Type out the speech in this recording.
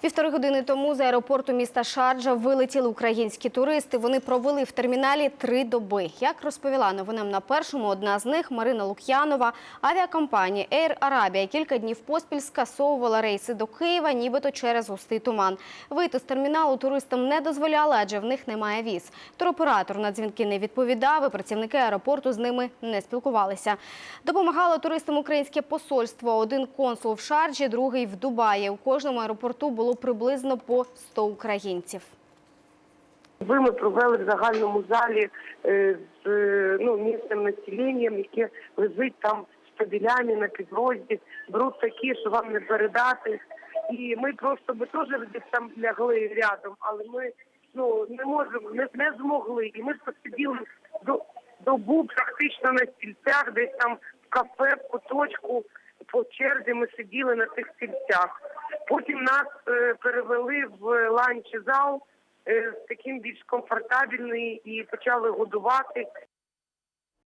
Півтори години тому з аеропорту міста Шарджа вилетіли українські туристи. Вони провели в терміналі три доби. Як розповіла новинам на першому, одна з них Марина Лук'янова. Авіакомпанія Air Arabia кілька днів поспіль скасовувала рейси до Києва, нібито через густий туман. Вийти з терміналу туристам не дозволяли, адже в них немає віз. Туроператор на дзвінки не відповідав, і працівники аеропорту з ними не спілкувалися. Допомагало туристам українське посольство. Один консул в Шарджі, другий в Дубаї. У кожному аеропорту було приблизно по 100 українців. Ви ми провели в загальному залі е, з е, ну, місцем населенням, яке лежить там штабелями на підрозді, беруть такі, що вам не передати. І ми просто ми теж там лягли рядом, але ми ну не можемо, не, не змогли. І ми посиділи до добу практично на стільцях, десь там в кафе, в куточку, по черзі ми сиділи на цих стільцях. Потім нас е, перевели в ланч-зал. е, таким більш комфортабельний і почали годувати.